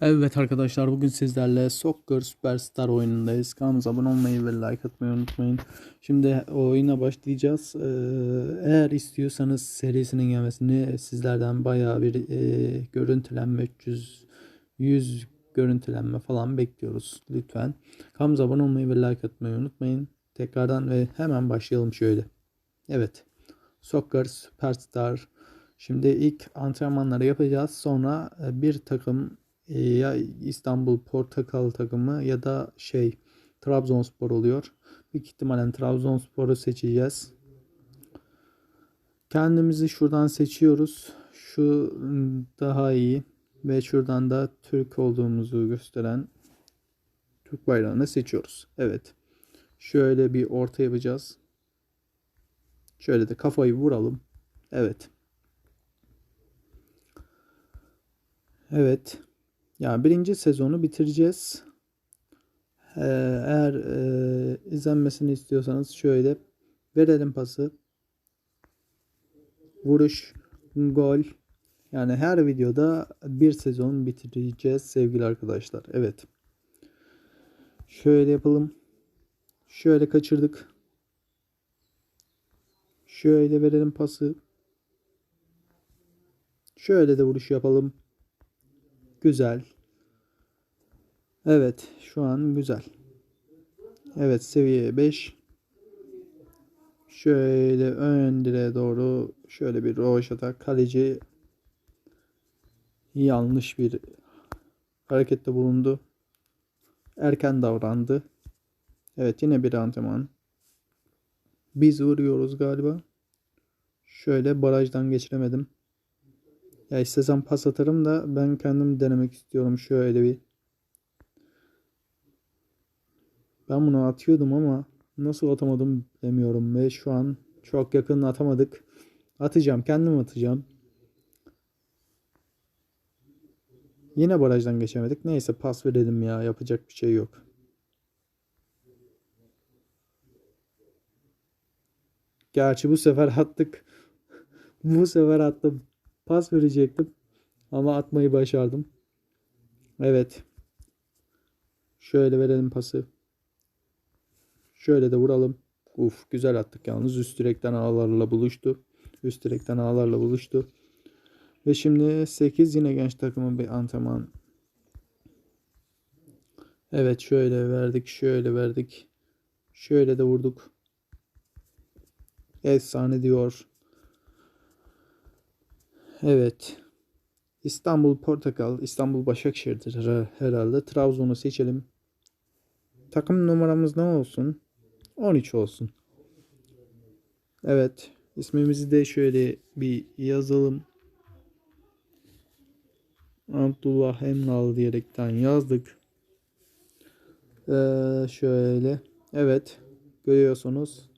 Evet arkadaşlar bugün sizlerle Soccer Superstar oyunundayız. Kanalımıza abone olmayı ve like atmayı unutmayın. Şimdi oyuna başlayacağız. Ee, eğer istiyorsanız serisinin gelmesini sizlerden bayağı bir e, görüntülenme 300 100 görüntülenme falan bekliyoruz lütfen. Kanalımıza abone olmayı ve like atmayı unutmayın. Tekrardan ve hemen başlayalım şöyle. Evet. Soccer Superstar Şimdi ilk antrenmanları yapacağız. Sonra e, bir takım ya İstanbul Portakal takımı ya da şey Trabzonspor oluyor. Büyük ihtimalle Trabzonspor'u seçeceğiz. Kendimizi şuradan seçiyoruz. Şu daha iyi ve şuradan da Türk olduğumuzu gösteren Türk bayrağını seçiyoruz. Evet. Şöyle bir orta yapacağız. Şöyle de kafayı vuralım. Evet. Evet. Yani birinci sezonu bitireceğiz. Ee, eğer e, izlenmesini istiyorsanız şöyle verelim pası. Vuruş, gol. Yani her videoda bir sezon bitireceğiz sevgili arkadaşlar. Evet. Şöyle yapalım. Şöyle kaçırdık. Şöyle verelim pası. Şöyle de vuruş yapalım. Güzel. Evet, şu an güzel. Evet, seviye 5. Şöyle ön direğe doğru şöyle bir rovaşata kaleci yanlış bir harekette bulundu. Erken davrandı. Evet yine bir antrenman. Biz vuruyoruz galiba. Şöyle barajdan geçiremedim. Ya istesem pas atarım da ben kendim denemek istiyorum şöyle bir. Ben bunu atıyordum ama nasıl atamadım demiyorum ve şu an çok yakın atamadık. Atacağım kendim atacağım. Yine barajdan geçemedik. Neyse pas verelim ya yapacak bir şey yok. Gerçi bu sefer attık. bu sefer attım. Pas verecektim. Ama atmayı başardım. Evet. Şöyle verelim pası. Şöyle de vuralım. Uf güzel attık yalnız. Üst direkten ağlarla buluştu. Üst direkten ağlarla buluştu. Ve şimdi 8 yine genç takımın bir antrenman. Evet şöyle verdik. Şöyle verdik. Şöyle de vurduk. Efsane diyor. Evet. İstanbul Portakal, İstanbul Başakşehir'dir herhalde. Trabzon'u seçelim. Takım numaramız ne olsun? 13 olsun. Evet. İsmimizi de şöyle bir yazalım. Abdullah Emnal diyerekten yazdık. Ee, şöyle. Evet. Görüyorsunuz.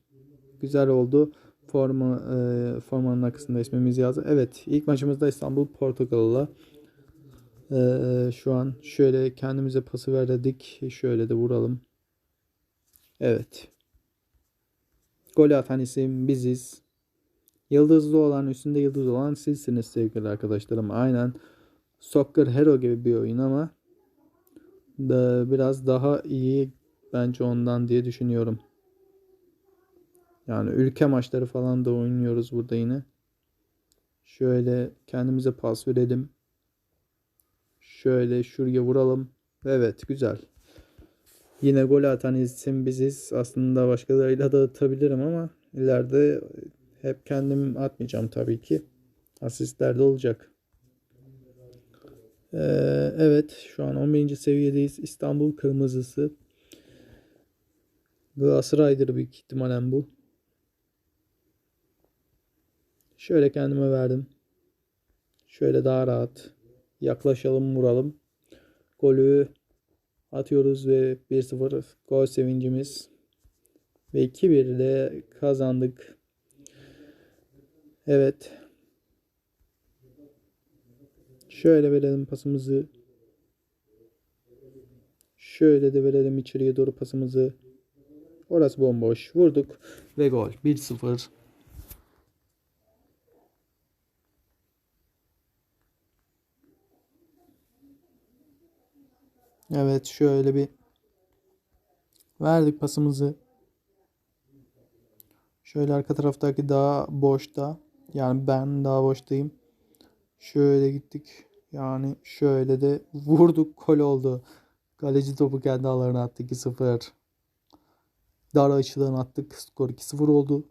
Güzel oldu forma e, formanın arkasında ismimizi yazdı. Evet ilk maçımızda İstanbul Portakal'la e, şu an şöyle kendimize pası verdik. Şöyle de vuralım. Evet. Gol atan isim biziz. Yıldızlı olan üstünde yıldız olan sizsiniz sevgili arkadaşlarım. Aynen Soccer Hero gibi bir oyun ama da biraz daha iyi bence ondan diye düşünüyorum. Yani ülke maçları falan da oynuyoruz burada yine. Şöyle kendimize pas verelim. Şöyle şuraya vuralım. Evet güzel. Yine gol atan isim biziz. Aslında başkalarıyla da atabilirim ama ileride hep kendim atmayacağım tabii ki. Asistler de olacak. Ee, evet şu an 11. seviyedeyiz. İstanbul Kırmızısı. Galatasaray'dır büyük ihtimalen bu. Şöyle kendime verdim. Şöyle daha rahat. Yaklaşalım vuralım. Golü atıyoruz ve 1-0 gol sevincimiz. Ve 2-1 ile kazandık. Evet. Şöyle verelim pasımızı. Şöyle de verelim içeriye doğru pasımızı. Orası bomboş. Vurduk ve gol. 1-0. Evet şöyle bir verdik pasımızı. Şöyle arka taraftaki daha boşta. Yani ben daha boştayım. Şöyle gittik. Yani şöyle de vurduk gol oldu. Kaleci topu kendi ağlarına attı 2-0. Dar açıdan attık. Skor 2-0 oldu.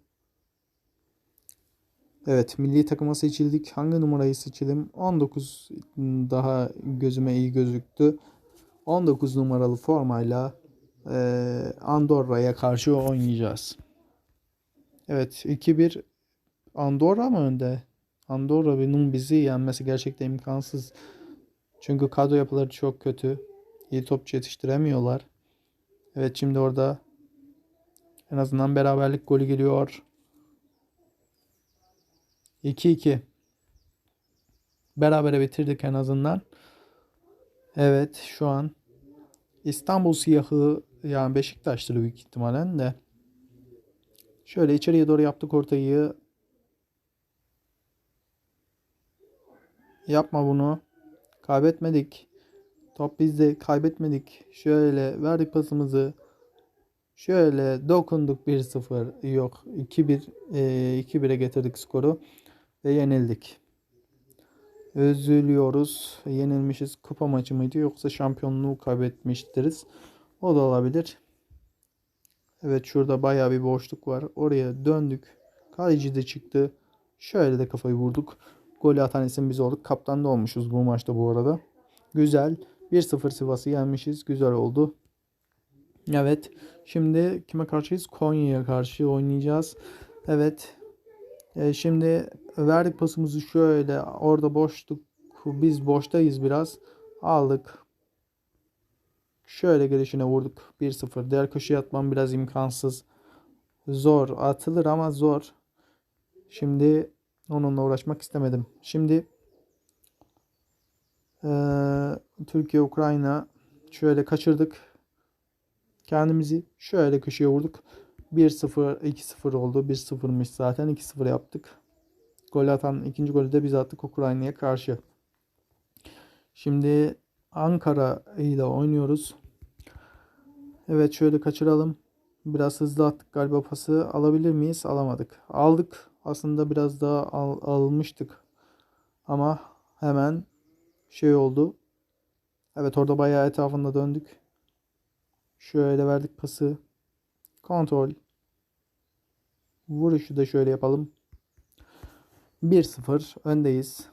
Evet milli takıma seçildik. Hangi numarayı seçelim? 19 daha gözüme iyi gözüktü. 19 numaralı formayla eee, Andorra'ya karşı oynayacağız. Evet 2-1 Andorra mı önde? Andorra'nın bizi yenmesi gerçekten imkansız. Çünkü kadro yapıları çok kötü. İyi topçu yetiştiremiyorlar. Evet şimdi orada en azından beraberlik golü geliyor. 2-2. Berabere bitirdik en azından. Evet şu an İstanbul siyahı yani Beşiktaş'tır büyük ihtimalen de. Şöyle içeriye doğru yaptık ortayı. Yapma bunu. Kaybetmedik. Top bizde kaybetmedik. Şöyle verdik pasımızı. Şöyle dokunduk 1-0 yok 2-1 e, 2-1'e getirdik skoru ve yenildik. Üzülüyoruz. Yenilmişiz. Kupa maçı mıydı yoksa şampiyonluğu kaybetmiştiriz. O da olabilir. Evet şurada bayağı bir boşluk var. Oraya döndük. Kaleci de çıktı. Şöyle de kafayı vurduk. Golü atan isim biz olduk. Kaptan da olmuşuz bu maçta bu arada. Güzel. 1-0 Sivas'ı yenmişiz. Güzel oldu. Evet. Şimdi kime karşıyız? Konya'ya karşı oynayacağız. Evet. E, şimdi verdik pasımızı şöyle. Orada boşluk. Biz boştayız biraz. Aldık. Şöyle gelişine vurduk. 1-0. Diğer köşeye atmam biraz imkansız. Zor. Atılır ama zor. Şimdi onunla uğraşmak istemedim. Şimdi eee, Türkiye Ukrayna şöyle kaçırdık. Kendimizi şöyle köşeye vurduk. 1-0 2-0 oldu. 1-0'mış zaten. 2-0 yaptık. Gol atan ikinci golü de biz attık Ukrayna'ya karşı. Şimdi Ankara ile oynuyoruz. Evet şöyle kaçıralım. Biraz hızlı attık galiba pası. Alabilir miyiz? Alamadık. Aldık. Aslında biraz daha al, almıştık. Ama hemen şey oldu. Evet orada bayağı etrafında döndük. Şöyle verdik pası. Kontrol. Vuruşu da şöyle yapalım. 1-0 öndeyiz.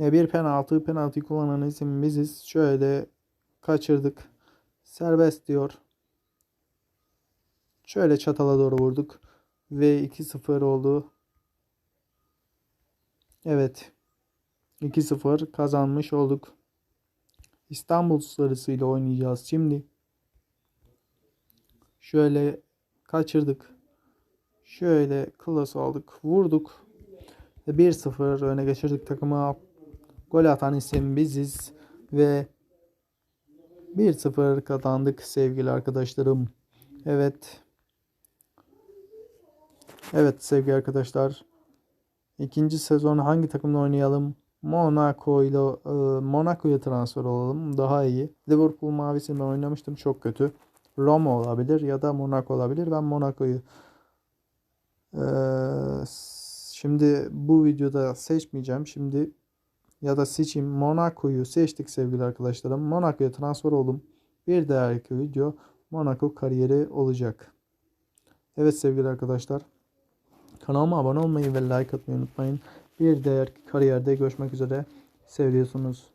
E, bir penaltı. Penaltıyı kullanan isim biziz. Şöyle kaçırdık. Serbest diyor. Şöyle çatala doğru vurduk. Ve 2-0 oldu. Evet. 2-0 kazanmış olduk. İstanbul Sarısı ile oynayacağız şimdi. Şöyle kaçırdık. Şöyle klas aldık. Vurduk. Ve 1-0 öne geçirdik takıma. Gol atan isim biziz. Ve 1-0 kazandık sevgili arkadaşlarım. Evet. Evet sevgili arkadaşlar. İkinci sezon hangi takımla oynayalım? Monaco ile e, Monaco'ya transfer olalım. Daha iyi. Liverpool mavisini ben oynamıştım. Çok kötü. Roma olabilir ya da Monaco olabilir. Ben Monaco'yu şimdi bu videoda seçmeyeceğim. Şimdi ya da seçeyim. Monaco'yu seçtik sevgili arkadaşlarım. Monaco'ya transfer oldum. Bir dahaki video Monaco kariyeri olacak. Evet sevgili arkadaşlar. Kanalıma abone olmayı ve like atmayı unutmayın. Bir diğer kariyerde görüşmek üzere. Seviyorsunuz.